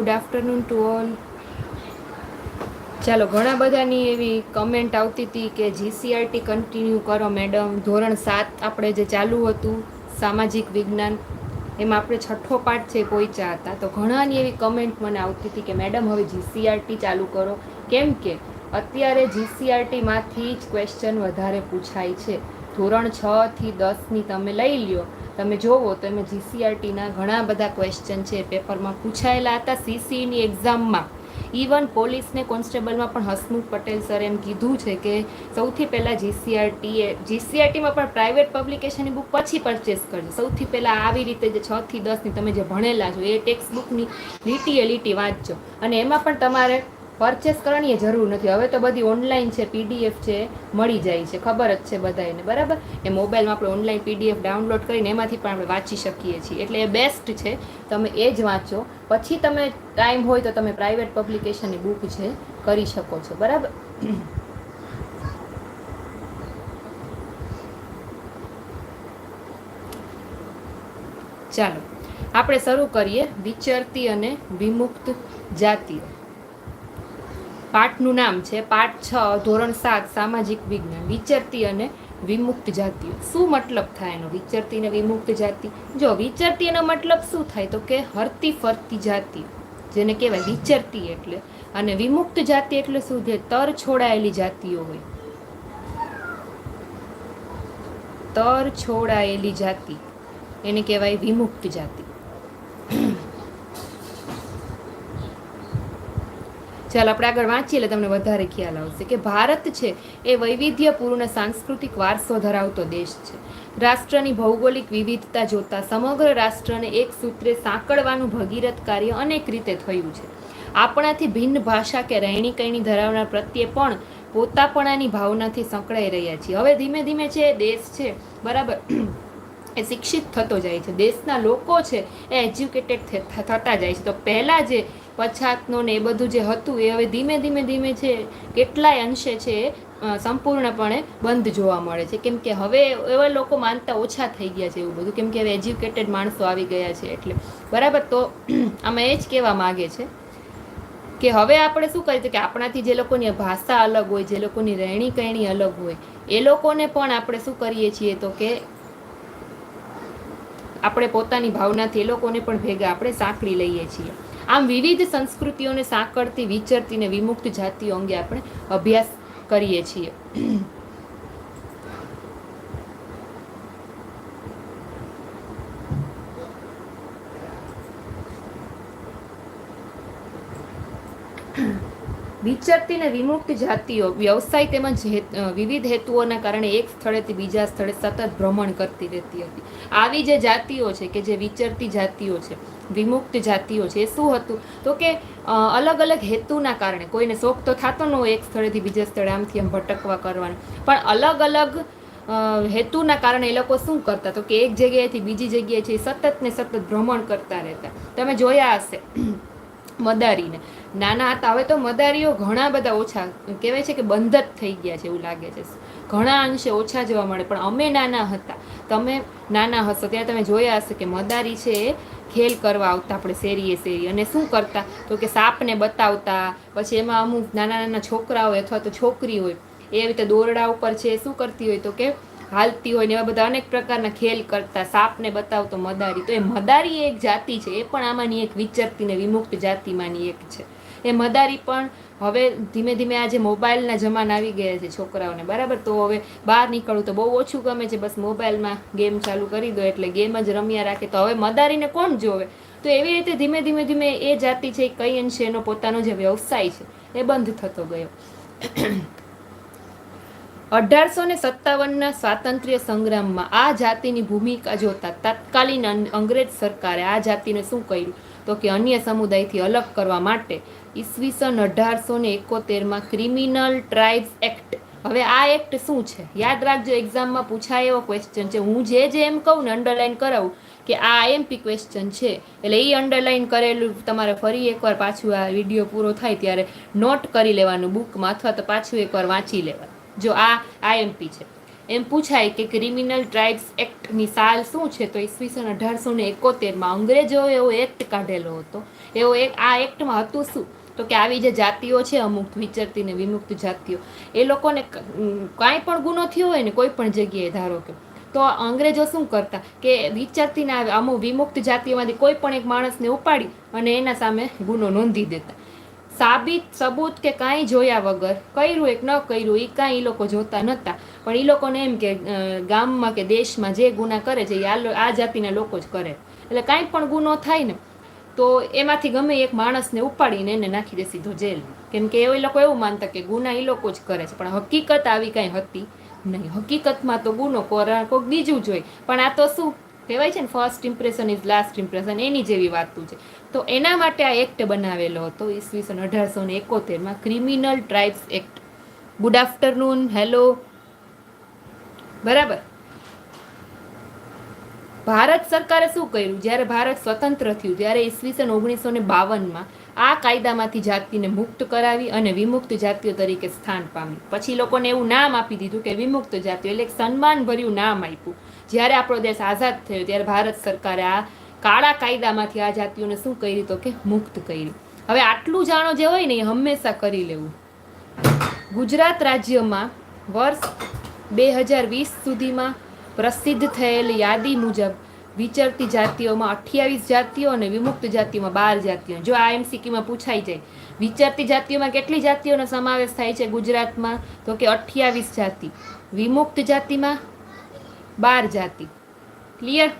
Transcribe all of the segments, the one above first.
Good afternoon to all ચાલો, ઘણા બધાની એવી કમેન્ટ આવતી હતી કે જીસીઆરટી કન્ટિન્યુ કરો મેડમ ધોરણ સાત આપણે જે ચાલુ હતું, સામાજિક વિજ્ઞાન, એમાં આપણે છઠ્ઠો પાઠ છે પહોંચ્યા હતા. તો ઘણાની એવી કમેન્ટ મને આવતી હતી કે મેડમ હવે જીસીઆરટી ચાલુ કરો. કેમ કે, અત્યારે જીસીઆરટીમાંથી જ ક્વેશ્ચન વધારે પૂછાય છે. ધોરણ છથી દસની તમે લઈ લ્યો. તમે જોવો તો એમાં જીસીઆરટીના ઘણા બધા ક્વેશ્ચન છે. પેપરમાં પૂછાયેલા હતા સીસીની એક્ઝામમાં ઇવન પોલીસને કોન્સ્ટેબલમાં પણ હસમુખ પટેલ સર એમ કીધું છે કે સૌથી પહેલાં જીસીઆરટીએ જીસીઆરટીમાં પણ પ્રાઇવેટ પબ્લિકેશનની બુક પછી પરચેસ કરજો. સૌથી પહેલાં આવી રીતે જે છ થી દસની તમે જે ભણેલા છો એ ટેક્સ્ટ બુકની લીટીએ લીટી વાંચજો. અને એમાં પણ તમારે પરચેસ કરવાની જરૂર નથી. હવે તો બધી ઓનલાઈન છે પીડીએફ છે, મળી જાય છે. ખબર જ છે બધાને બરાબર? એ મોબાઈલમાં આપણે ઓનલાઈન પીડીએફ ડાઉનલોડ કરીને એમાંથી પણ આપણે વાંચી શકીએ છીએ. એટલે એ બેસ્ટ છે. તમે એ જ વાંચો. પછી તમે ટાઈમ હોય તો તમે પ્રાઇવેટ પબ્લિકેશનની બુક છે કરી શકો છો. બરાબર? ચાલો. આપણે શરૂ કરીએ વિચરતી અને વિમુક્ત જાતિઓ. પાઠનું નામ છે પાઠ છ, ધોરણ સાત, સામાજિક વિજ્ઞાન, વિચરતી અને વિમુક્ત જાતિઓ શું મતલબ થાય એનો વિચરતી અને વિમુક્ત જાતિ? જો વિચરતી એનો મતલબ શું થાય તો કે હરતી ફરતી જાતિ, જેને કહેવાય વિચરતી એટલે. અને વિમુક્ત જાતિ એટલે શું? છે તર છોડાયેલી જાતિઓ હોય. તર છોડાયેલી જાતિ. એને કહેવાય વિમુક્ત જાતિ. ચાલો આપણે આગળ વાંચીએ એટલે તમને વધારે ખ્યાલ આવશે કે ભારત છે એ વૈવિધ્યપૂર્ણ સાંસ્કૃતિક વારસો ધરાવતો દેશ છે. રાષ્ટ્રની ભૌગોલિક વિવિધતા જોતા સમગ્ર રાષ્ટ્રને એક સૂત્રે સાંકળવાનું ભગીરથ કાર્ય અનેક રીતે થયું છે. આપણાથી ભિન્ન ભાષા કે રહેણી કહેણી ધરાવનાર પ્રત્યે પણ પોતાપણાની ભાવનાથી સંકળાઈ રહ્યા છીએ. હવે ધીમે ધીમે છે દેશ છે, બરાબર, એ શિક્ષિત થતો જાય છે. દેશના લોકો છે એ એજ્યુકેટેડ થતા જાય છે. તો પહેલાં જે પછાતનો ને એ બધું જે હતું એ હવે ધીમે ધીમે ધીમે છે, કેટલાય અંશે છે સંપૂર્ણપણે બંધ જોવા મળે છે. કેમ કે હવે એવા લોકો માનતા ઓછા થઈ ગયા છે એવું બધું. કેમ કે હવે એજ્યુકેટેડ માણસો આવી ગયા છે એટલે. બરાબર, તો આમાં એ જ કહેવા માગે છે કે હવે આપણે શું કરીએ કે આપણાથી જે લોકોની ભાષા અલગ હોય, જે લોકોની રહેણી કહેણી અલગ હોય, એ લોકોને પણ આપણે શું કરીએ છીએ તો કે આપણે પોતાની ભાવનાથી એ લોકોને પણ ભેગા આપણે સાંકળી લઈએ છીએ. આમ વિવિધ સંસ્કૃતિઓને સાંકળતી વિચરતી ને વિમુક્ત જાતિઓ અંગે આપણે અભ્યાસ કરીએ છીએ. વિચરતી ને વિમુક્ત જાતિઓ વ્યવસાય તેમજ વિવિધ હેતુઓના કારણે એક સ્થળેથી બીજા સ્થળે સતત ભ્રમણ કરતી રહેતી હતી. આવી જે જાતિઓ છે કે જે વિચરતી જાતિઓ છે, વિમુક્ત જાતિઓ છે, એ શું હતું? તો કે અલગ અલગ હેતુના કારણે કોઈને શોખ તો થતો ન હોય એક સ્થળેથી બીજા સ્થળે આમથી આમ ભટકવા કરવાનું. પણ અલગ અલગ હેતુના કારણે એ લોકો શું કરતા? તો કે એક જગ્યાએથી બીજી જગ્યાએ છે સતત ને સતત ભ્રમણ કરતા રહેતા. તમે જોયા હશે, મદારીને. નાના હતા, હવે તો મદારીઓ ઘણા બધા ઓછા, કહેવાય છે કે બંધ જ થઈ ગયા છે એવું લાગે છે. ઘણા અંશે ઓછા જોવા મળે, પણ અમે નાના હતા. તમે નાના હશો, ત્યારે તમે જોયા હશે કે મદારી છે એ ખેલ કરવા આવતા, આપણે શેરીએ શેરી અને શું કરતા? તો કે સાપને બતાવતા, પછી એમાં અમુક નાના નાના છોકરા હોય અથવા તો છોકરી હોય એ રીતે દોરડા ઉપર છે, શું કરતી હોય? તો કે હાલતી હોય ને એવા બધા અનેક પ્રકારના ખેલ કરતા, સાપને બતાવતો મદારી. તો એ મદારી એક જાતિ છે, એ પણ આમાંની એક વિચરતી ને વિમુક્ત જાતિમાંની એક છે. એ મદારી પણ હવે ધીમે ધીમે આજે મોબાઈલના જમાના આવી ગયા છે છોકરાઓને, બરાબર? તો હવે બહાર નીકળવું તો બહુ ઓછું ગમે છે. બસ મોબાઈલમાં ગેમ ચાલુ કરી દો એટલે ગેમ જ રમ્યા રાખે. તો હવે મદારીને કોણ જોવે? તો એવી રીતે ધીમે ધીમે ધીમે એ જાતિ છે કઈ અંશે એનો પોતાનો જે વ્યવસાય છે, એ બંધ થતો ગયો. અઢારસો ને સત્તાવનના સ્વાતંત્ર્ય સંગ્રામમાં આ જાતિની ભૂમિકા જોતા તત્કાલીન અંગ્રેજ સરકારે આ જાતિને શું કર્યું? તો કે અન્ય સમુદાયથી અલગ કરવા માટે ઈસવીસન અઢારસો ને એકોતેરમાં ક્રિમિનલ ટ્રાઇબ્સ એક્ટ. હવે આ એક્ટ શું છે? યાદ રાખજો, એક્ઝામમાં પૂછાય એવો ક્વેશ્ચન છે. હું જે જે એમ કહું ને અંડરલાઇન કરાવું કે આ આઈએમપી ક્વેશ્ચન છે. એટલે એ અંડરલાઇન કરેલું, તમારે ફરી એકવાર પાછું આ વીડિયો પૂરો થાય ત્યારે નોટ કરી લેવાનું બુકમાં અથવા તો પાછું એકવાર વાંચી લેવાનું. જો આ આઈએમપી છે. એમ પૂછાય કે ક્રિમિનલ ટ્રાઇબ્સ એક્ટની સાલ શું છે? તો ઈસવીસન અઢારસો ને એકોતેરમાં અંગ્રેજોએ એવો એક્ટ કાઢેલો હતો. એવો એક, આ એક્ટમાં હતું શું? તો કે આવી જે જાતિઓ છે, અમુક વિચરતી ને વિમુક્ત જાતિઓ, એ લોકોને કાંઈ પણ ગુનો થયો હોય ને કોઈ પણ જગ્યાએ, ધારો કે. તો અંગ્રેજો શું કરતા? કે વિચરતીના અમુક વિમુક્ત જાતિઓમાંથી કોઈ પણ એક માણસને ઉપાડી અને એના સામે ગુનો નોંધી દેતા. સાબિત સબૂત કે કાંઈ જોયા વગર, કર્યું એક ન કર્યું એ કાંઈ એ લોકો જોતા નહોતા. પણ એ લોકોને એમ કે ગામમાં કે દેશમાં જે ગુના કરે છે એ આ જાતિના લોકો જ કરે. એટલે કાંઈ પણ ગુનો થાય ને, તો એમાંથી ગમે એક માણસને ઉપાડીને એને નાખી દે સીધો જેલ. કેમ કે એ લોકો એવું માનતા કે ગુના એ લોકો જ કરે છે, પણ હકીકત આવી કાંઈ હતી નહીં. હકીકતમાં તો ગુનો કોરા કોઈક બીજું જોઈ પણ આ તો શું કહેવાય છે ને first impression is last impression એની જેવી વાતું છે. તો એના માટે આ એક્ટ બનાવેલો હતો ઈસવીસન અઢારસો ને એકોતેરમાં criminal tribes act good afternoon hello બરાબર? ભારત સરકારે શું કર્યું? જ્યારે ભારત સ્વતંત્ર થયું, ત્યારે ઈસવીસન ઓગણીસો ને બાવનમાં આ કાયદામાંથી જાતિને મુક્ત કરાવી અને વિમુક્ત જાતિઓ તરીકે સ્થાન પામી પછી લોકોને એવું નામ આપી દીધું કે વિમુક્ત જાતિઓ, એટલે સન્માનભર્યું નામ આપ્યું. જ્યારે આપણો દેશ આઝાદ થયો, ત્યારે ભારત સરકારે આ કાળા કાયદામાંથી આ જાતિઓને શું કરી તો કે મુક્ત કરી હવે આટલું જાણો જે હોય ને એ હંમેશા કરી લેવું. ગુજરાત રાજ્યમાં વર્ષ બે હજાર વીસ સુધીમાં પ્રસિદ્ધ થયેલ યાદી મુજબ વિચરતી જાતિઓમાં અઠ્યાવીસ જાતિઓ અને વિમુક્ત જાતિઓમાં બાર જાતિઓ. જો આ એમસીક્યુમાં પૂછાઈ જાય, વિચરતી જાતિઓમાં કેટલી જાતિઓનો સમાવેશ થાય છે ગુજરાતમાં? તો કે અઠ્યાવીસ જાતિ. વિમુક્ત જાતિમાં બાર જાતિ. ક્લિયર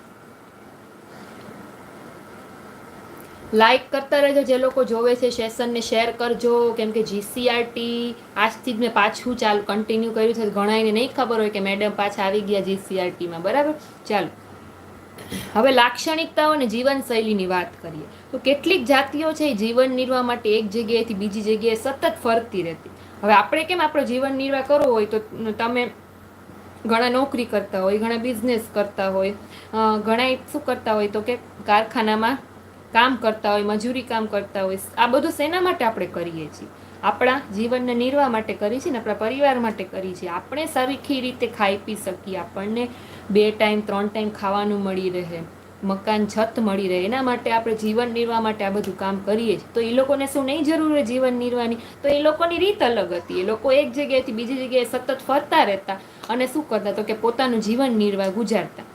લાઈક કરતા રહેજો, જે લોકો જોવે છે સેશનને શેર કરજો. કેમ કે જીસીઆરટી આજથી જ મેં પાછું ચાલુ કન્ટિન્યુ કર્યું છે. ઘણાને નહીં ખબર હોય કે મેડમ પાછા આવી ગયા જીસીઆરટીમાં બરાબર? ચાલો. હવે લાક્ષણિકતાઓ અને જીવનશૈલીની વાત કરીએ. તો કેટલીક જાતિઓ છે, એ જીવન નિર્વાહ માટે એક જગ્યાએથી બીજી જગ્યાએ સતત ફરતી રહેતી. હવે આપણે કેમ આપણો જીવન નિર્વાહ કરવો હોય? તો તમે ઘણા નોકરી કરતા હોય, ઘણા બિઝનેસ કરતા હોય ઘણા શું કરતા હોય? તો કે કારખાનામાં કામ કરતા હોય, મજૂરી કામ કરતા હોય, આ બધું શેના માટે આપણે કરીએ છીએ? આપણા જીવનને નિર્વાહ માટે કરીએ છીએ ને આપણા પરિવાર માટે કરીએ છીએ? આપણે સરખી રીતે ખાઈ પી શકીએ, આપણને બે ટાઈમ, ત્રણ ટાઈમ ખાવાનું મળી રહે, મકાન, છત મળી રહે, એના માટે આપણે જીવન નિર્વાહ માટે આ બધું કામ કરીએ છીએ. તો એ લોકોને શું નહીં જરૂર હોય જીવન નિર્વાહની તો એ લોકોની રીત અલગ હતી. એ લોકો એક જગ્યાએથી બીજી જગ્યાએ સતત ફરતા રહેતા અને શું કરતા તો કે પોતાનું જીવન નિર્વાહ ગુજારતા.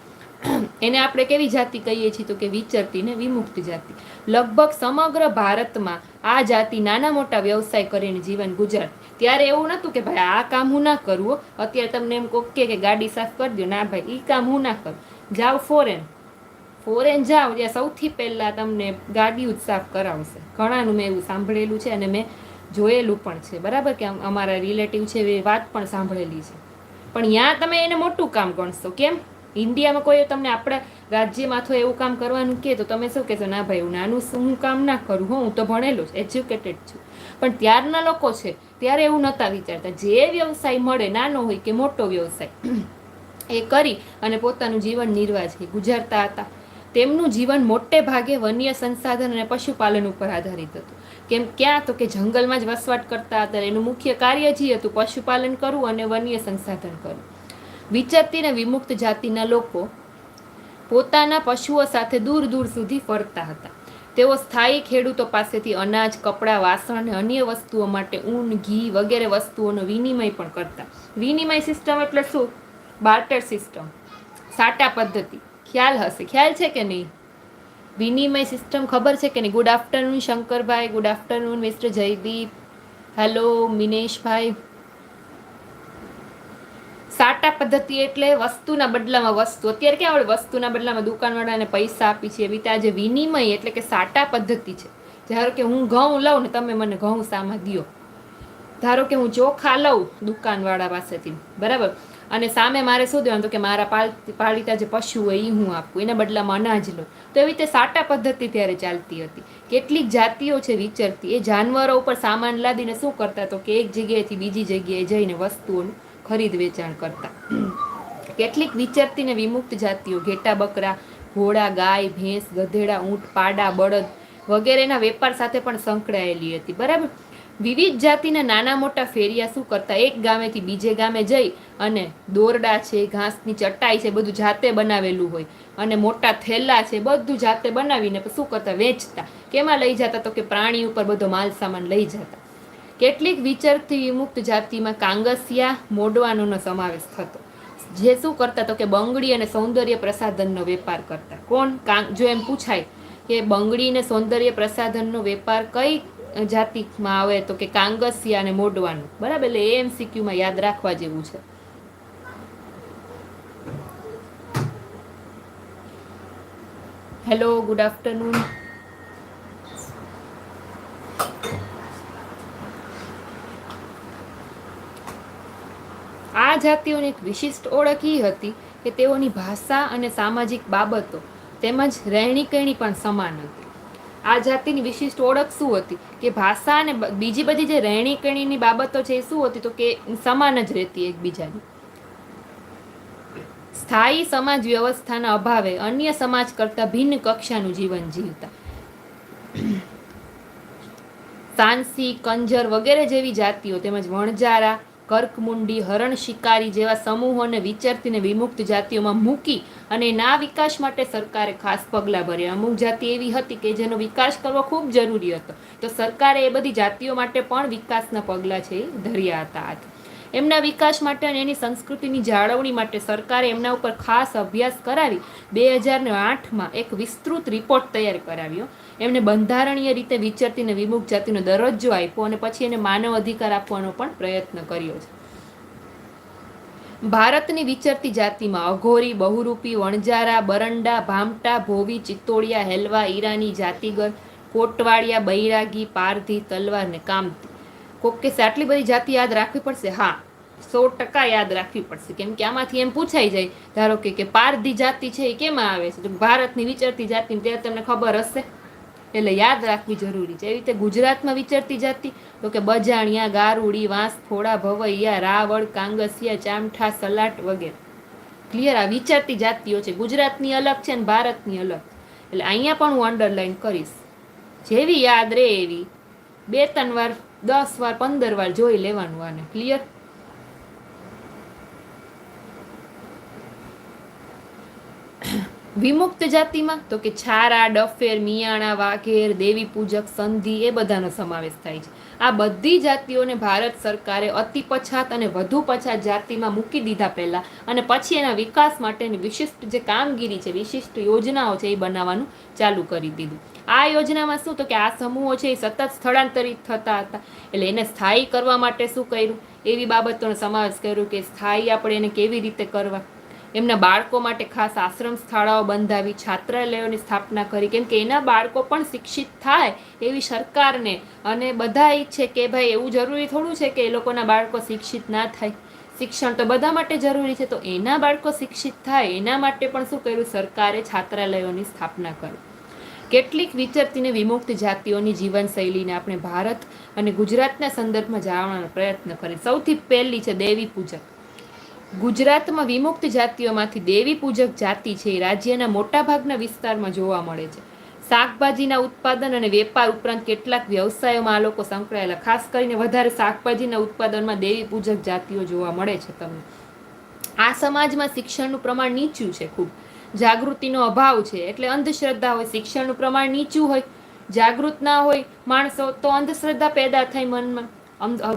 એને આપણે કેવી જાતિ કહીએ છીએ તો કે વિચરતી ને વિમુક્ત જાતિ. લગભગ સમગ્ર ભારતમાં આ જાતિ નાના મોટા વ્યવસાય કરીને જીવન ગુજરાત. ત્યારે એવું નહોતું કે ભાઈ આ કામ હું ના કરવું અત્યારે તમને એમ કોક કે ગાડી સાફ કરી દો ના ભાઈ એ કામ હું ના કરું. જાઓ ફોરેન ફોરેન જાઓ ત્યાં સૌથી પહેલાં તમને ગાડીઓ જ સાફ કરાવશે. ઘણાનું મેં એવું સાંભળેલું છે અને મેં જોયેલું પણ છે. બરાબર કે અમારા રિલેટિવ છે, એ વાત પણ સાંભળેલી છે. પણ ત્યાં તમે એને મોટું કામ ગણશો. કેમ? ઇન્ડિયામાં કોઈ તમને આપણા રાજ્યમાં અથવા એવું કામ કરવાનું કહે તો તમે શું કહેશો? ના ભાઈ, હું નાનું હું કામ ના કરું, હું તો ભણેલું છું એજ્યુકેટેડ છું. પણ ત્યારના લોકો છે, ત્યારે એવું નહોતા વિચારતા. જે વ્યવસાય મળે, નાનો હોય કે મોટો વ્યવસાય, એ કરી અને પોતાનું જીવન નિર્વાહ છે, ગુજારતા હતા. તેમનું જીવન મોટે ભાગે વન્ય સંસાધન અને પશુપાલન ઉપર આધારિત હતું. કેમ ક્યાં તો કે જંગલમાં જ વસવાટ કરતા હતા એનું મુખ્ય કાર્ય જ હતું, પશુપાલન કરવું અને વન્ય સંસાધન કરવું. વિચરતી વિમુક્ત જાતિના લોકો પોતાના પશુઓ સાથે દૂર દૂર સુધી ફરતા હતા. તેઓ સ્થાયી ખેડૂતો પાસેથી અનાજ, કપડાં, વાસણ અને અન્ય વસ્તુઓ માટે ઊન, ઘી વગેરે વસ્તુઓનો વિનિમય પણ કરતા. વિનિમય સિસ્ટમ એટલે શું? Barter system. સાટા પદ્ધતિ. ખ્યાલ હશે. ખ્યાલ છે કે નહીં? વિનિમય સિસ્ટમ ખબર છે કે નહીં? Good afternoon, Shankarbhai. Good afternoon, mister Jaydeep. Hello, Mineshbhai. સાટા પદ્ધતિ એટલે વસ્તુના બદલામાં વસ્તુ. અત્યારે ક્યાં આપણે વસ્તુના બદલામાં દુકાનવાળાને પૈસા આપી છીએ એવી આજે વિનિમય એટલે કે સાટા પદ્ધતિ છે. ધારો કે હું ઘઉં લઉં ને તમે મને ઘઉં સામા દ્યો. ધારો કે હું ચોખા લઉં દુકાનવાળા પાસેથી, બરાબર? અને સામે મારે શું દેવાનું? તો કે મારા પાલ પાલિતા જે પશુ હોય એ હું આપું, એના બદલામાં અનાજ લઉં. તો એવી રીતે સાટા પદ્ધતિ ત્યારે ચાલતી હતી. કેટલીક જાતિઓ છે વિચરતી, એ જાનવરો ઉપર સામાન લાદીને શું કરતા? તો કે એક જગ્યાએથી બીજી જગ્યાએ જઈને વસ્તુઓનું ખરીદ વેચાણ કરતા. કેટલીક વિચરતી ને વિમુક્ત જાતિઓ, ઘેટા બકરા, ઘોડા, ગાય, ભેંસ, ગધેડા, ઊંટ, પાડા, બળદ વગેરેના વેપાર સાથે પણ સંકળાયેલી હતી. બરાબર? વિવિધ જાતિના નાના મોટા ફેરિયા શું કરતા? એક ગામેથી બીજે ગામે જઈ અને દોરડા છે, ઘાસની ચટાઈ છે, બધું જાતે બનાવેલું હોય અને મોટા થેલા છે, બધું જાતે બનાવીને શું કરતા? વેચતા. કેમાં લઈ જતા? તો કે પ્રાણી ઉપર બધો માલ સામાન લઈ જતા. કેટલીક વિચરથી વિમુક્ત જાતિમાં કાંગસિયા મોડવાનોનો સમાવેશ થતો. જે શું કરતા તો કે બંગડી અને સૌંદર્ય પ્રસાધનનો વેપાર કરતા. કોણ? કાં, જો એમ પૂછાય કે બંગડી અને સૌંદર્ય પ્રસાધનનો વેપાર કઈ જાતિમાં આવે તો કે કાંગસિયા અને મોડવાનું બરાબર? એટલે એએમસીક્યુમાં એમસીક્યુમાં યાદ રાખવા જેવું છે. હેલો ગુડ આફ્ટરનૂન આ જાતિઓની એક વિશિષ્ટ ઓળખ એ હતી કે તેઓની ભાષા અને સામાજિક બાબતો તેમજ રહેણી કહેણી પણ સમાન હતી. આ જાતિની વિશિષ્ટ ઓળખ શું હતી? કે ભાષા અને બીજી બધી જે રહેણી કહેણીની બાબતો છે એ શું હતી? તો કે સમાન જ રહેતી એકબીજાની. સ્થાયી સમાજ વ્યવસ્થાના અભાવે અન્ય સમાજ કરતાં ભિન્ન કક્ષાનું જીવન જીવતા. સાંસી, કંજર વગેરે જેવી જાતિઓ તેમજ વણજારા કર્કમુંડી હરણ શિકારી જેવા સમૂહોને વિચરતીને વિમુક્ત જાતિઓમાં મૂકી અને ના વિકાસ માટે સરકારે ખાસ પગલાં ભર્યા. અમુક જાતિ એવી હતી કે જેનો વિકાસ કરવો ખૂબ જરૂરી હતો. તો સરકારે એ બધી જાતિઓ માટે પણ વિકાસના પગલાં છે એ ધર્યા હતા. હાથ એમના વિકાસ માટે અને એની સંસ્કૃતિની જાળવણી માટે સરકારે એમના ઉપર ખાસ અભ્યાસ કરાવી બે હજાર આઠમાં એક વિસ્તૃત રિપોર્ટ તૈયાર કરાવ્યો. એમને બંધારણીય રીતે વિચરતી અને વિમુક્ત જાતિનો દરજ્જો આપ્યો અને પછી એને માનવ અધિકાર આપવાનો પણ પ્રયત્ન કર્યો છે. ભારતની વિચરતી જાતિમાં અઘોરી, બહુરૂપી વણજારા બરંડા, ભામટા, ભોવી, ચિત્તોડિયા, હેલવા, ઈરાની, જાતિગર કોટવાળિયા બૈરાગી, પારધી, તલવાર ને કામતી. કોક આટલી બધી જાતિ યાદ રાખવી પડશે? હા, સો ટકા યાદ રાખવી પડશે. કેમ કે આમાંથી એમ પૂછાઈ જાય, ધારો કે પારધી જાતિ છે એ કેમાં આવે છે? ભારતની વિચરતી જાતિ તે તમને ખબર હશે. એટલે યાદ રાખવી જરૂરી છે. એવી રીતે ગુજરાતમાં વિચરતી જાતિ તો કે બજાણિયા, ગારુડી, વાંસ ફોડા ભવૈયા, રાવળ, કાંગસિયા, ચામઠા સલાટ વગેરે. ક્લિયર આ વિચરતી જાતિઓ છે. ગુજરાતની અલગ છે ને ભારતની અલગ. એટલે અહીંયા પણ હું અંડરલાઈન કરીશ. જેવી યાદ રહે એવી, બે ત્રણ વાર, દસ વાર, પંદર વાર જોઈ લેવાનું આને. ક્લિયર વિમુક્ત જાતિમાં, તો કે છારા, ડફેર, મિયાણા, વાઘેર, દેવી પૂજક, સંધિ, એ બધાનો સમાવેશ થાય છે. આ બધી જાતિઓને ભારત સરકારે અતિ પછાત અને વધુ પછાત જાતિમાં મૂકી દીધા પહેલા અને પછી એના વિકાસ માટેની વિશિષ્ટ જે કામગીરી છે, વિશિષ્ટ યોજનાઓ છે, એ બનાવવાનું ચાલુ કરી દીધું. આ યોજનામાં શું? તો કે આ સમૂહો છે, એ સતત સ્થળાંતરિત થતા હતા. એટલે એને સ્થાયી કરવા માટે શું કર્યું? એવી બાબતોનો સમાવેશ કર્યો કે સ્થાયી આપણે એને કેવી રીતે કરવા? એમના બાળકો માટે ખાસ આશ્રમ શાળાઓ બંધાવી, છાત્રાલયોની સ્થાપના કરી. કેમ કે એના બાળકો પણ શિક્ષિત થાય એવી સરકારને. અને બધા ઈચ્છે કે ભાઈ, એવું જરૂરી થોડું છે કે એ લોકોના બાળકો શિક્ષિત ના થાય. શિક્ષણ તો બધા માટે જરૂરી છે. તો એના બાળકો શિક્ષિત થાય, એના માટે પણ શું કર્યું? સરકારે છાત્રાલયોની સ્થાપના કરી. કેટલીક વિચરતીને વિમુક્ત જાતિઓની જીવનશૈલીને આપણે ભારત અને ગુજરાતના સંદર્ભમાં જાણવાનો પ્રયત્ન કરીએ. સૌથી પહેલી છે દેવી પૂજક. ગુજરાતમાં વિમુક્ત જાતિઓમાંથી દેવી પૂજક જાતિ છે એ રાજ્યના મોટાભાગના વિસ્તારમાં જોવા મળે છે. શાકભાજીના ઉત્પાદન અને વેપાર ઉપરાંત કેટલાક વ્યવસાયોમાં આ લોકો સંકળાયેલા, ખાસ કરીને વધારે શાકભાજીના ઉત્પાદનમાં દેવી પૂજક જાતિઓ જોવા મળે છે તમને. આ સમાજમાં શિક્ષણનું પ્રમાણ નીચું છે ખૂબ. જાગૃતિનો અભાવ છે એટલે અંધશ્રદ્ધા હોય, શિક્ષણનું પ્રમાણ નીચું હોય, જાગૃત ના હોય માણસો તો અંધશ્રદ્ધા પેદા થાય મનમાં.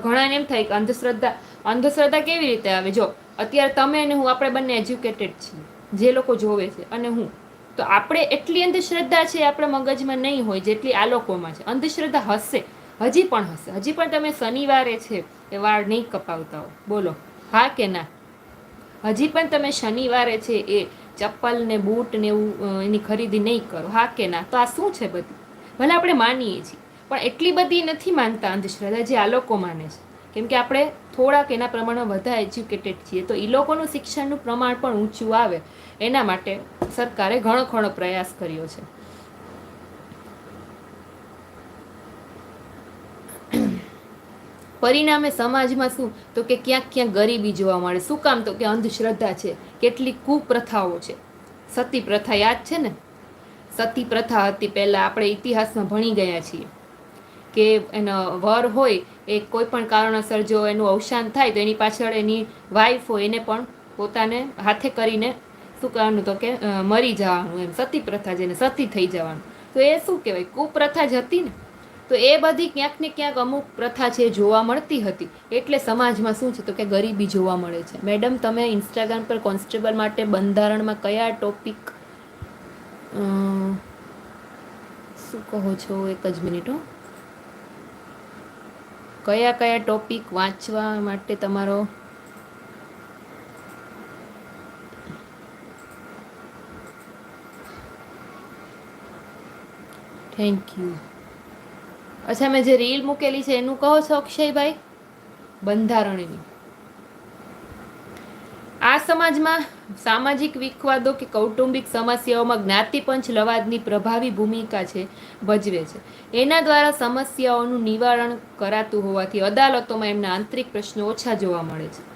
ઘણાને એમ થાય કે અંધશ્રદ્ધા અંધશ્રદ્ધા કેવી રીતે આવે? જો અત્યારે તમે અને હું, આપણે બંને એજ્યુકેટેડ છીએ. જે લોકો જોવે છે અને હું. તો આપણે એટલી અંધશ્રદ્ધા છે આપણા મગજમાં નહીં હોય જેટલી આ લોકોમાં છે. અંધશ્રદ્ધા હશે. હજી પણ હશે. હજી પણ તમે શનિવારે છે એ વાળ નહીં કપાવતા હો. બોલો. હા કે ના? હજી પણ તમે શનિવારે છે એ ચપ્પલ ને બૂટ ને એવું એની ખરીદી નહીં કરો. હા કે ના? તો આ શું છે બધી? ભલે આપણે માનીએ છીએ. પણ એટલી બધી નથી માનતા અંધશ્રદ્ધા જે આ લોકો માને છે. કેમ કે આપણે થોડાક એના પ્રમાણમાં વધારે એજ્યુકેટેડ છીએ, તો એ લોકોનું શિક્ષણનું પ્રમાણ પણ ઊંચું આવે. એના માટે સરકારે ઘણો ઘણો પ્રયાસ કર્યો છે. પરિણામે સમાજમાં શું? તો કે ક્યાંક ક્યાંક ગરીબી જોવા મળે. શું કામ? તો કે અંધશ્રદ્ધા છે. કેટલી કુપ્રથાઓ છે. સતી પ્રથા યાદ છે ને? સતી પ્રથા હતી પહેલાં આપણે ઇતિહાસમાં ભણી ગયા છીએ. કે એનો વર હોય, એ કોઈ પણ કારણોસર જો એનું અવસાન થાય, તો એની પાછળ એની વાઈફ હોય, એને પણ પોતાને હાથે કરીને શું કરવાનું તો કે મરી જવાનું એમ, સતી પ્રથા જેને સતી થઈ જવાનું. તો એ શું કહેવાય? કુપ્રથા જ હતી ને. તો એ બધી ક્યાંક ને ક્યાંક અમુક પ્રથા છે જોવા મળતી હતી. એટલે સમાજમાં શું છે તો કે ગરીબી જોવા મળે છે. મેડમ, તમે ઇન્સ્ટાગ્રામ પર કોન્સ્ટેબલ માટે બંધારણમાં કયા ટોપિક શું કહો છો? એક જ મિનિટ હો. કયા કયા ટોપિક વાંચવા માટે તમારો થેન્ક યુ અચ્છા, મેં જે રીલ મૂકેલી છે, એનું કહો છો અક્ષયભાઈ? બંધારણની. આ સમાજમાં સામાજિક વિખવાદો કે કૌટુંબિક સમસ્યાઓમાં જ્ઞાતિપંચ લવાદની પ્રભાવી ભૂમિકા છે, ભજવે છે. એના દ્વારા સમસ્યાઓનું નિવારણ કરાતું હોવાથી અદાલતોમાં એમના આંતરિક પ્રશ્નો ઓછા જોવા મળે છે.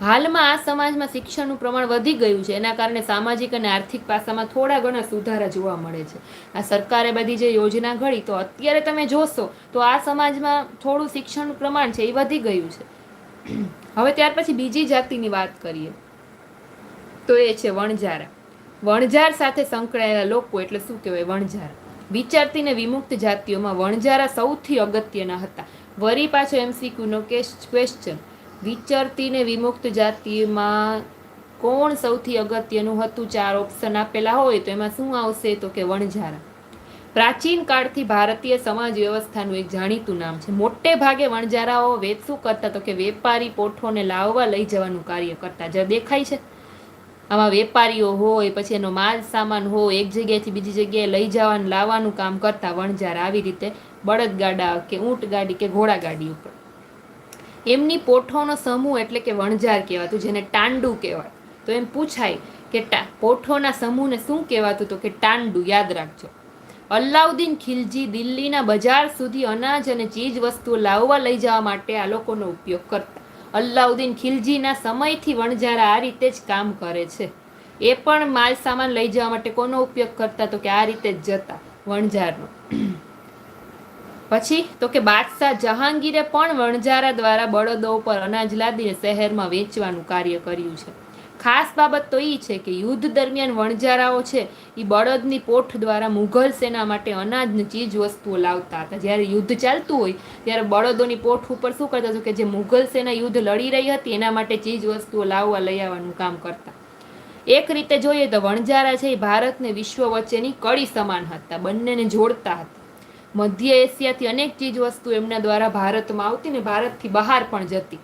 હાલમાં આ સમાજમાં શિક્ષણનું પ્રમાણ વધી ગયું છે, એના કારણે સામાજિક અને આર્થિક પાસામાં થોડા ઘણા સુધારા જોવા મળે છે. આ સરકારે બધી જે યોજના ઘડી, તો અત્યારે તમે જોશો, તો આ સમાજમાં થોડું શિક્ષણનું પ્રમાણ છે એ વધી ગયું છે. હવે ત્યાર પછી બીજી જાતિની વાત કરીએ. તો એ છે વણઝારા. વણઝાર સાથે સંકળાયેલા લોકો એટલે શું કહેવાય? વણઝારા. વિચારતી ને વિમુક્ત જાતિઓમાં વણઝારા સૌથી અગત્યના હતા. વરી પાછો એમસીક્યુનો ક્વેશ્ચન વિચારતીને વિમુક્ત જાતિમાં કોણ સૌથી અગત્યનું હતું? ચાર ઓપ્શન આપેલા હોય તો એમાં શું આવશે? તો કે વણઝારા. પ્રાચીન કાળથી ભારતીય સમાજ વ્યવસ્થાનું એક જાણીતું નામ છે. મોટે ભાગે વણજારાઓ વેદ શું કરતા? તો કે વેપારી પોઠોને લાવવા લઈ જવાનું કાર્ય કરતા. જે દેખાય છે આમાં વેપારીઓ હોય, પછી એનો માલ સામાન હોય, એક જગ્યાએથી બીજી જગ્યાએ લઈ જવાનું, લાવવાનું કામ કરતા વણઝાર આવી રીતે બળદગાડા કે ઊંટ ગાડી કે ઘોડાગાડી ઉપર. એમની પોઠોનો સમૂહ એટલે કે વણઝાર કહેવાતું, જેને ટાંડુ કહેવાય. તો એમ પૂછાય કે પોઠોના સમૂહને શું કહેવાતું? તો કે ટાંડુ, યાદ રાખજો. અલ્લાઉદ્દીન ખિલજી દિલ્હીના બજાર સુધી અનાજ અને ચીજ વસ્તુઓ લાવવા લઈ જવા માટે આ લોકોનો ઉપયોગ કરતા. અલ્લાઉદ્દીન ખિલજીના સમયથી વણઝારા આ રીતે જ કામ કરે છે. એ પણ માલ સામાન લઈ જવા માટે કોનો ઉપયોગ કરતા? તો કે આ રીતે જ જતા, વણઝારનો. પછી તો કે બાદશાહ જહાંગીરે પણ વણઝારા દ્વારા બળદો ઉપર અનાજ લાદીને શહેરમાં વેચવાનું કાર્ય કર્યું છે. ખાસ બાબત તો એ છે કે યુદ્ધ દરમિયાન વણઝારાઓ છે એ બળદની પોઠ દ્વારા મુઘલ સેના માટે અનાજની ચીજ વસ્તુઓ લાવતા હતા. જ્યારે યુદ્ધ ચાલતું હોય, ત્યારે બળદોની પોઠ ઉપર શું કરતા હતું કે જે મુઘલ સેના યુદ્ધ લડી રહી હતી, એના માટે ચીજ વસ્તુઓ લાવવા લઈ આવવાનું કામ કરતા. એક રીતે જોઈએ તો વણઝારા છે એ ભારતને વિશ્વ વચ્ચેની કડી સમાન હતા, બંનેને જોડતા હતા. મધ્ય એશિયાથી અનેક ચીજ વસ્તુ એમના દ્વારા ભારતમાં આવતી ને ભારતથી બહાર પણ જતી.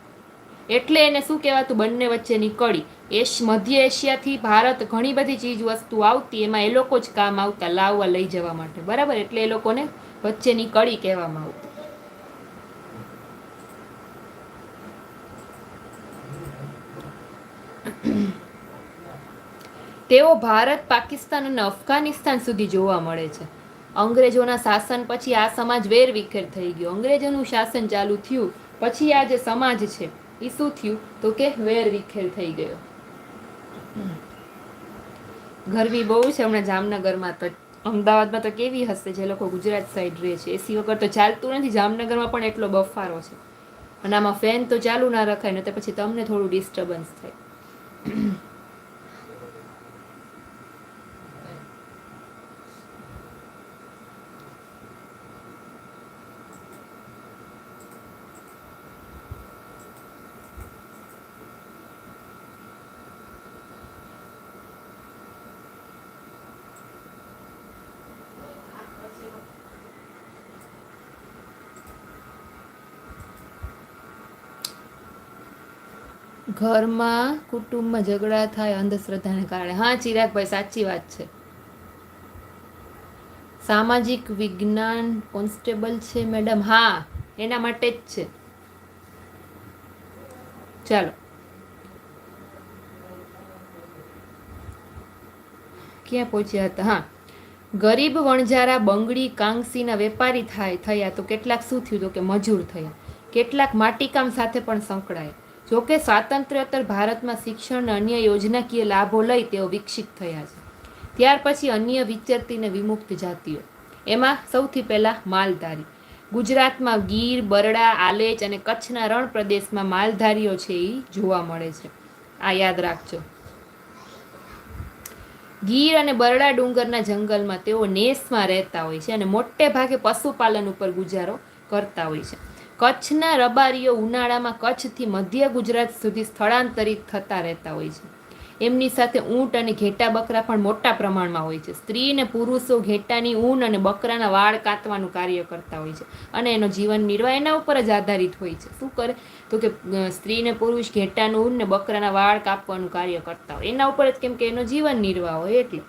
એટલે એને શું કહેવાતું? બંને વચ્ચેની કડી એશ, મધ્ય એશિયાથી ભારત ઘણી બધી ચીજ વસ્તુ આવતી, એમાં એ લોકો જ કામ આવતા, લાવવા લઈ જવા માટે. બરાબર? એટલે એ લોકોને વચ્ચેની કડી કહેવામાં આવતી. તેઓ ભારત, પાકિસ્તાન અને અફઘાનિસ્તાન સુધી જોવા મળે છે. અંગ્રેજોના શાસન પછી આ સમાજ વેરવિખેર થઈ ગયો. અંગ્રેજોનું શાસન ચાલુ થયું. પછી આ જે સમાજ છે એ શું થયું? તો કે વેર વિખેર થઈ ગયો. ગરમી બહુ છે, હમણાં જામનગરમાં તો અમદાવાદમાં તો કેવી હશે, જે લોકો ગુજરાત સાઈડ રહે છે. એસી વગર તો ચાલતું નથી. જામનગરમાં પણ એટલો બફારો છે. અને આમાં ફેન તો ચાલુ ના રખાય ને તો પછી તમને થોડું ડિસ્ટર્બન્સ થાય. ઘરમાં કુટુંબમાં ઝઘડા થાય, અંધશ્રદ્ધાને કારણે. હા, ચિરાગભાઈ, સાચી વાત છે. સામાજિક વિજ્ઞાન કોન્સ્ટેબલ છે, મેડમ. હા, એના માટે જ છે. ચાલો. ક્યાં પહોંચ્યા હતા? હા. ગરીબ વણજારા બંગડી કાંગસીના વેપારી થાય, થયા તો કેટલાક શું થયું તો કે મજૂર થયા. કેટલાક માટીકામ સાથે પણ સંકળાયા. જોકે સ્વાતંત્ર્યોત્તર ભારતમાં શિક્ષણ અન્ય યોજનાકીય લાભો લઈ તેઓ વિકસિત થયા છે. ત્યાર પછી અન્ય વિચરતી વિમુક્ત જાતિઓ. એમાં સૌથી પહેલાં માલધારી. ગુજરાતમાં ગીર, બરડા, આલેચ અને કચ્છના રણ પ્રદેશમાં માલધારીઓ છે એ જોવા મળે છે. આ યાદ રાખજો. ગીર અને બરડા ડુંગરના જંગલમાં તેઓ નેસમાં રહેતા હોય છે અને મોટે ભાગે પશુપાલન ઉપર ગુજારો કરતા હોય છે. કચ્છના રબારીઓ ઉનાળામાં કચ્છથી મધ્ય ગુજરાત સુધી સ્થળાંતરિત થતા રહેતા હોય છે. એમની સાથે ઊંટ અને ઘેટા બકરા પણ મોટા પ્રમાણમાં હોય છે. સ્ત્રી અને પુરુષો ઘેટાની ઊન અને બકરાના વાળ કાતવાનું કાર્ય કરતા હોય છે અને એનો જીવન નિર્વાહ એના ઉપર જ આધારિત હોય છે. શું કરે? તો કે સ્ત્રી ને પુરુષ ઘેટાનું ઊન ને બકરાના વાળ કાપવાનું કાર્ય કરતા હોય. એના ઉપર જ કેમ કે એનો જીવન નિર્વાહ હોય એટલે.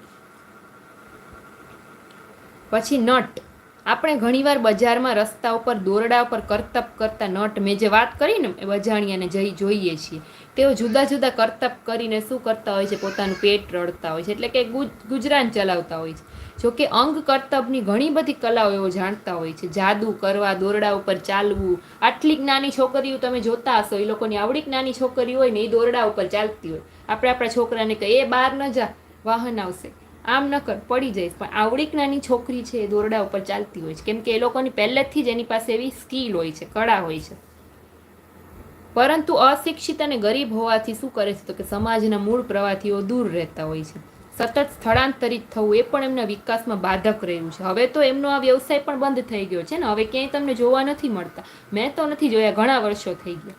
પછી નટ. આપણે ઘણીવાર બજારમાં રસ્તા ઉપર, દોરડા ઉપર, કરતબ કરતા નટ મેં જે વાત કરી ને, એ અજાણ્યાને જઈ જોઈએ છીએ. તેઓ જુદા જુદા કરતબ કરીને શું કરતા હોય છે? પોતાનું પેટ રડતા હોય છે. એટલે કે ગુજ- ગુજરાન ચલાવતા હોય છે. જોકે અંગ કરતબની ઘણી બધી કલાઓ એવો જાણતા હોય છે. જાદુ કરવા, દોરડા ઉપર ચાલવું. આટલી નાની છોકરીઓ તમે જોતા હશો, એ લોકોની આવડીક નાની છોકરી હોય ને, એ દોરડા ઉપર ચાલતી હોય. આપણે આપણા છોકરાને કહીએ, એ બહાર ન જા, વાહન આવશે. આમ ન કર, પડી જઈશ. પણ આવડીક નાની છોકરી છે એ દોરડા ઉપર ચાલતી હોય છે. કેમ કે એ લોકોની પહેલેથી જ એની પાસે એવી સ્કિલ હોય છે, કળા હોય છે. પરંતુ અશિક્ષિત અને ગરીબ હોવાથી શું કરે છે તો કે સમાજના મૂળ પ્રવાહીઓ દૂર રહેતા હોય છે. સતત સ્થળાંતરિત થવું એ પણ એમના વિકાસમાં બાધક રહ્યું છે. હવે તો એમનો આ વ્યવસાય પણ બંધ થઈ ગયો છે ને? હવે ક્યાંય તમને જોવા નથી મળતા. મેં તો નથી જોયા, ઘણા વર્ષો થઈ ગયા.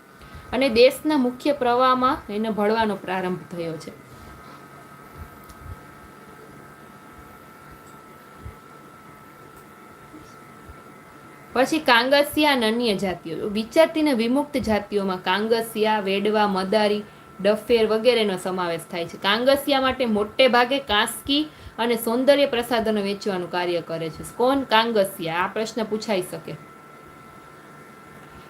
અને દેશના મુખ્ય પ્રવાહમાં એને ભળવાનો પ્રારંભ થયો છે. પછી કાંગસિયા અને અન્ય જાતિઓ વિચારતીને વિમુક્ત જાતિઓમાં કાંગસિયા, વેડવા, મદારી, ડફેર વગેરેનો સમાવેશ થાય છે. કાંગસિયા માટે મોટે ભાગે કાંસકી અને સૌંદર્ય પ્રસાધનો વેચવાનું કાર્ય કરે છે. કોણ? કાંગસિયા. આ પ્રશ્ન પૂછાઈ શકે.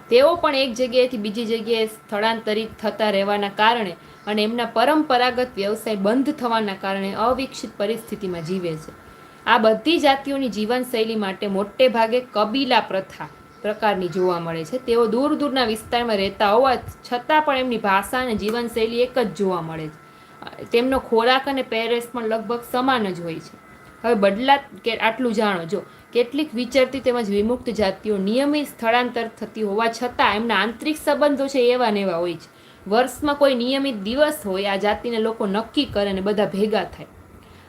તેઓ પણ એક જગ્યાએથી બીજી જગ્યાએ સ્થળાંતરિત થતા રહેવાના કારણે અને એમના પરંપરાગત વ્યવસાય બંધ થવાના કારણે અવિકસિત પરિસ્થિતિમાં જીવે છે. આ બધી જાતિઓની જીવનશૈલી માટે મોટે ભાગે કબીલા પ્રથા પ્રકારની જોવા મળે છે. તેઓ દૂર દૂરના વિસ્તારમાં રહેતા હોવા છતાં પણ એમની ભાષા અને જીવનશૈલી એક જ જોવા મળે છે. તેમનો ખોરાક અને પહેરેશ પણ લગભગ સમાન જ હોય છે. હવે બદલા કે આટલું જાણો, જો કેટલીક વિચરતી તેમજ વિમુક્ત જાતિઓ નિયમિત સ્થળાંતર થતી હોવા છતાં એમના આંતરિક સંબંધો છે એવા ને એવા હોય છે. વર્ષમાં કોઈ નિયમિત દિવસ હોય, આ જાતિને લોકો નક્કી કરે અને બધા ભેગા થાય.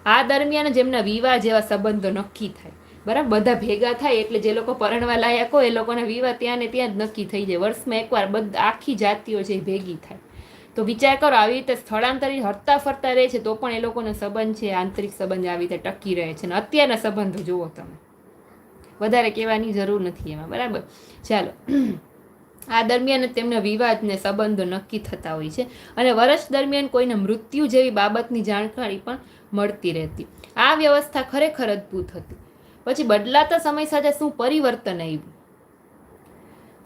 આ દરમિયાન જ એમના વિવાહ જેવા સંબંધો નક્કી થાય. બરાબર? બધા ભેગા થાય એટલે જે લોકો પરણવા લાયક હોય એ લોકોના વિવાહ ત્યાં ને ત્યાં જ નક્કી થઈ જાય. વર્ષમાં એકવાર બધા, આખી જાતિઓ છે એ ભેગી થાય. તો વિચાર કરો, આવી રીતે સ્થળાંતરિત હરતા ફરતા રહે છે તો પણ એ લોકોનો સંબંધ છે, આંતરિક સંબંધ આવી રીતે ટકી રહે છે. અને અત્યારના સંબંધો જુઓ તમે. વધારે કહેવાની જરૂર નથી એમાં. બરાબર? ચાલો. આ દરમિયાન જ તેમના વિવાદ ને સંબંધો નક્કી થતા હોય છે. અને વર્ષ દરમિયાન કોઈને મૃત્યુ જેવી બાબતની જાણકારી પણ મળતી રહેતી. આ વ્યવસ્થા ખરેખર અદ્ભુત હતી. પછી બદલાતા સમય સાથે શું પરિવર્તન આવ્યું?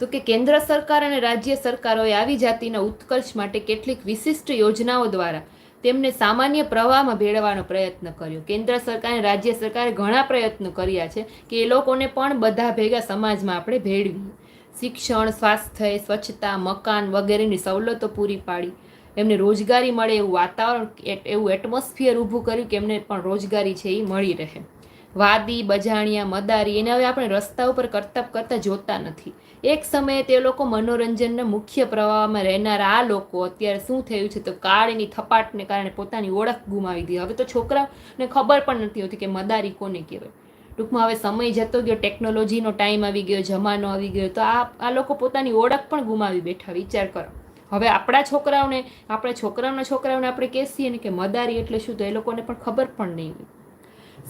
તો કે કેન્દ્ર સરકાર અને રાજ્ય સરકારોએ આવી જાતિના ઉત્કર્ષ માટે કેટલીક વિશિષ્ટ યોજનાઓ દ્વારા તેમને સામાન્ય પ્રવાહમાં ભેળવવાનો પ્રયત્ન કર્યો. કેન્દ્ર સરકાર અને રાજ્ય સરકારે ઘણા પ્રયત્નો કર્યા છે કે એ લોકોને પણ બધા ભેગા સમાજમાં આપણે ભેળવીએ. શિક્ષણ, સ્વાસ્થ્ય, સ્વચ્છતા, મકાન વગેરેની સવલતો પૂરી પાડી. એમને રોજગારી મળે એવું વાતાવરણ એવું એટમોસ્ફિયર ઊભું કર્યું કે એમને પણ રોજગારી છે એ મળી રહે. વાદી, બજાણિયા, મદારી એને હવે આપણે રસ્તા ઉપર કરતબ કરતા જોતા નથી. એક સમયે તે લોકો મનોરંજનના મુખ્ય પ્રવાહમાં રહેનારા આ લોકો અત્યારે શું થયું છે તો કાળની થપાટને કારણે પોતાની ઓળખ ગુમાવી દીધી. હવે તો છોકરાને ખબર પણ નથી હોતી કે મદારી કોને કહેવાય. ટૂંકમાં હવે સમય જતો ગયો, ટેકનોલોજીનો ટાઈમ આવી ગયો, જમાનો આવી ગયો, તો આ આ લોકો પોતાની ઓળખ પણ ગુમાવી બેઠા, વિચાર કરો. હવે આપણા છોકરાઓને, આપણા છોકરાઓના છોકરાઓને આપણે કહેશીએ ને કે મદારી એટલે શું, તો એ લોકોને પણ ખબર પણ નહીં હોય.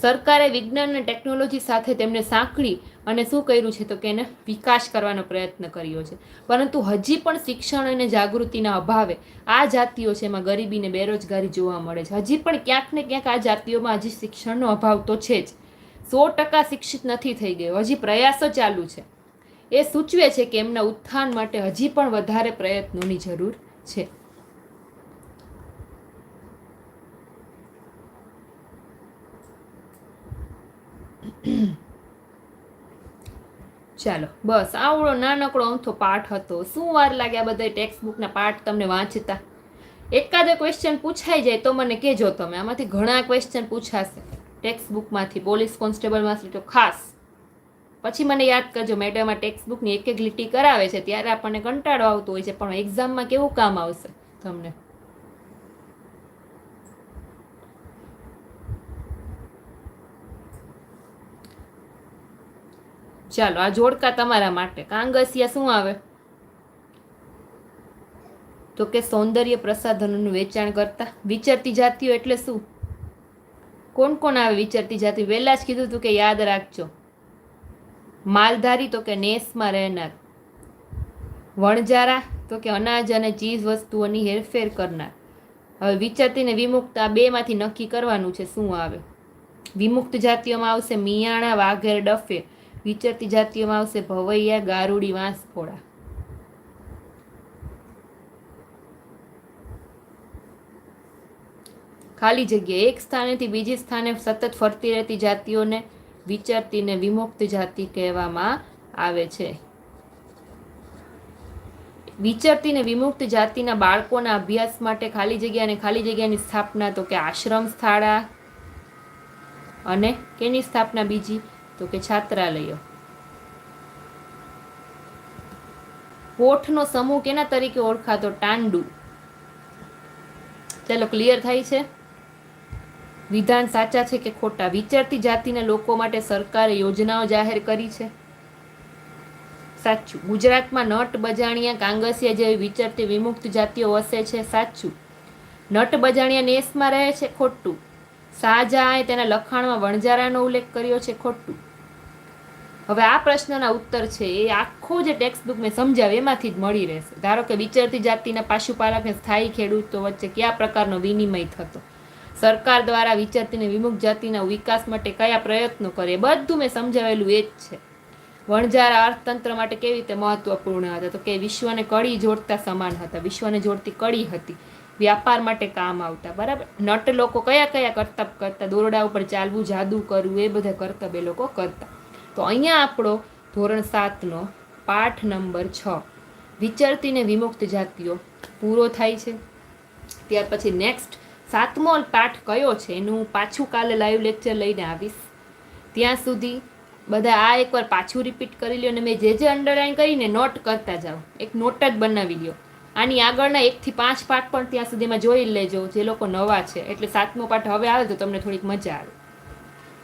સરકારે વિજ્ઞાન અને ટેકનોલોજી સાથે તેમને સાંકળી અને શું કર્યું છે, તો કે એને વિકાસ કરવાનો પ્રયત્ન કર્યો છે. પરંતુ હજી પણ શિક્ષણ અને જાગૃતિના અભાવે આ જાતિઓ છે, એમાં ગરીબી ને બેરોજગારી જોવા મળે છે. હજી પણ ક્યાંક ને ક્યાંક આ જાતિઓમાં હજી શિક્ષણનો અભાવ તો છે જ. સો ટકા શિક્ષિત નથી થઈ ગયો. હજી પ્રયાસો ચાલુ છે. એ સૂચવે છે કે એમના ઉત્થાન માટે હજી પણ વધારે પ્રયત્નોની જરૂર છે. ચાલો, બસ. આવડો નાનકડો અમથો પાઠ હતો. શું વાર લાગે આ બધા ટેક્સ્ટ બુકના પાઠ તમને વાંચતા? એકાદો ક્વેશ્ચન પૂછાઈ જાય તો મને કહેજો તમે. આમાંથી ઘણા ક્વેશ્ચન પૂછાશે. ટેક્સ્ટ બુકમાંથી પોલીસ કોન્સ્ટેબલમાંથી તો ખાસ. પછી મને યાદ કરજો, મેડમ આ ટેક્સ્ટ બુકની એક એક લીટી કરાવે છે, ત્યારે આપણને કંટાળો આવતો હોય છે, પણ એક્ઝામમાં કેવું કામ આવશે તમને? ચાલો, આ જોડકા તમારા માટે. કાંગસિયા શું આવે? તો કે સૌંદર્ય પ્રસાધનોનું વેચાણ કરતા. વિચારતી જાતિઓ એટલે શું? કોણ કોણ આવે વિચારતી? જાતિ વહેલા જ કીધું તું કે યાદ રાખજો. માલધારી તો કે નેસમાં રહેનાર. વણજારા તો કે અનાજ અને ચીજ વસ્તુઓની હેરફેર કરનાર. હવે વિચારતીને વિમુક્ત આ બેમાંથી નક્કી કરવાનું છે શું આવે. વિમુક્ત જાતિઓમાં આવશે મિયાણા, વાઘેર, ડફેર. વિચરતી જાતિઓમાં આવશે ભવૈયા, ગારુડી, વાંસફોડા. ખાલી જગ્યા એક સ્થાનેથી બીજી સ્થાને સતત ફરતી રહેતી જાતિઓને વિચરતીને વિમુક્ત જાતિ કહેવામાં આવે છે. વિચરતી ને વિમુક્ત જાતિના બાળકોના અભ્યાસ માટે ખાલી જગ્યા અને ખાલી જગ્યાની સ્થાપના તો કે આશ્રમ સ્થાળા અને કેની સ્થાપના બીજી તો કે છાત્રાલયો. કોઠનો સમૂહ કેના તરીકે ઓળખાતો? ટાંડુ. ચાલો ક્લિયર થાય છે? વિધાન સાચા છે કે ખોટા? વિચારતી જાતિના લોકો માટે સરકારે યોજનાઓ જાહેર કરી છે. સાચું. ગુજરાતમાં નટ બજાણિયા કાંગસિયા જેવી વિચારતી વિમુક્ત જાતિઓ વસે છે. સાચું. નટ બજાણિયા નેસમાં રહે છે. ખોટું. શાહજહાંએ તેના લખાણમાં વણજારાનો ઉલ્લેખ કર્યો છે. ખોટું. હવે આ પ્રશ્નના ઉત્તર છે. એ આખો જે ટેક્સ્ટ બુક મેં સમજાવ્યું, એમાંથી જ મળી રહેશે. ધારો કે વિચરતી જાતિના પાશુપાલક સ્થાયી ખેડૂતો વચ્ચે કયા પ્રકારનો વિનિમય થતો? સરકાર દ્વારા વિચરતીને વિમુખ જાતિના વિકાસ માટે કયા પ્રયત્નો કરે? બધું મેં સમજાવેલું, એ જ છે. વણજારા અર્થતંત્ર માટે કેવી રીતે મહત્વપૂર્ણ હતા? તો કે વિશ્વને કડી જોડતા સમાન હતા. વિશ્વને જોડતી કડી હતી. વ્યાપાર માટે કામ આવતા. બરાબર? નટ લોકો કયા કયા કરતબ કરતા? દોરડા ઉપર ચાલવું, જાદુ કરવું, એ બધા કરતબ એ લોકો કરતા. તો અહીંયા આપણો ધોરણ સાતનો પાઠ નંબર છ. વિચરતી ને વિમુક્ત જાતિઓ પૂરો થાય છે. ત્યાર પછી નેક્સ્ટ સાતમો પાઠ કયો છે એનું પાછું કાલે લાઈવ લેક્ચર લઈને આવીશ. ત્યાં સુધી બધા આ એકવાર પાછું રિપીટ કરી લ્યો અને મેં જે જે અંડરલાઈન કરીને નોટ કરતા જાઓ. એક નોટ જ બનાવી લ્યો. આની આગળના એકથી પાંચ પાઠ પણ ત્યાં સુધીમાં જોઈ લેજો, જે લોકો નવા છે. એટલે સાતમો પાઠ હવે આવે તો તમને થોડીક મજા આવે.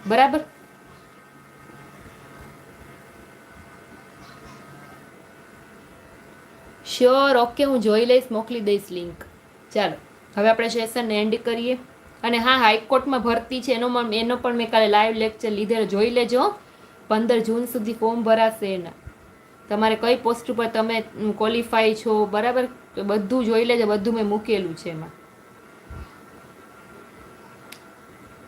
બરાબર? શ્યોર ઓકે હું જોઈ લઈશ, મોકલી દઈશ લિંક ચાલો. હવે આપણે સેશનને એન્ડ કરીએ. અને હા, હાઈકોર્ટમાં ભરતી છે, એનો એનો પણ મેં કાલે લાઈવ લેક્ચર લીધેલો, જોઈ લેજો. પંદર જૂન સુધી ફોર્મ ભરાશે એના. તમારે કઈ પોસ્ટ ઉપર તમે ક્વોલિફાય છો, બરાબર? બધું જોઈ લેજો, બધું મેં મૂકેલું છે એમાં.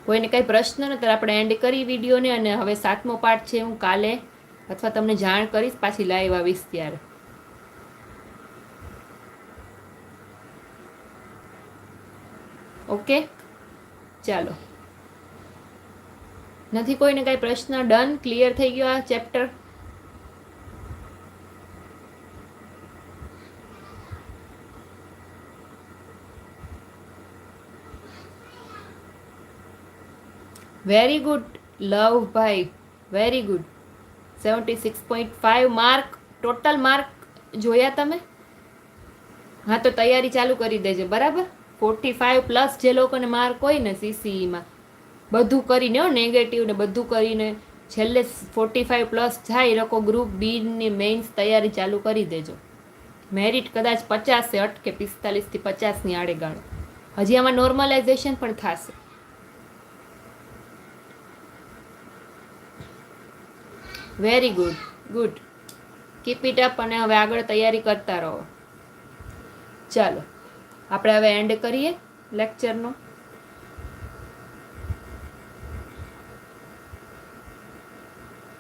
કોઈને કંઈ પ્રશ્ન ન ત્યારે આપણે એન્ડ કરી વિડીયોને, અને હવે સાતમો પાર્ટ છે, હું કાલે અથવા તમને જાણ કરીશ, પાછી લાઈવ આવીશ ત્યારે. ઓકે? ચાલો. નથી કોઈને કાંઈ પ્રશ્ન? ડન? ક્લિયર થઈ ગયો આ ચેપ્ટર? વેરી ગુડ લવ ભાઈ. Very good seventy six point five mark total mark જોયા તમે? હા, તો તૈયારી ચાલુ કરી દેજો. બરાબર? ફોર્ટી ફાઇવ પ્લસ જે લોકોને માર્ક હોય ને સીસીઈમાં બધું કરીને હો નેગેટિવ ને બધું કરીને છેલ્લે ફોર્ટી ફાઇવ પ્લસ જાય એ લોકો ગ્રુપ બીની મેઇન્સ તૈયારી ચાલુ કરી દેજો. મેરિટ કદાચ પચાસે અટકે પિસ્તાલીસથી પચાસની આડેગાળો. હજી આમાં નોર્મલાઇઝેશન પણ થશે. Very good good keep it up અને હવે આગળ તૈયારી કરતા રહો. ચાલો. આપણે હવે એન્ડ કરીએ લેક્ચરનો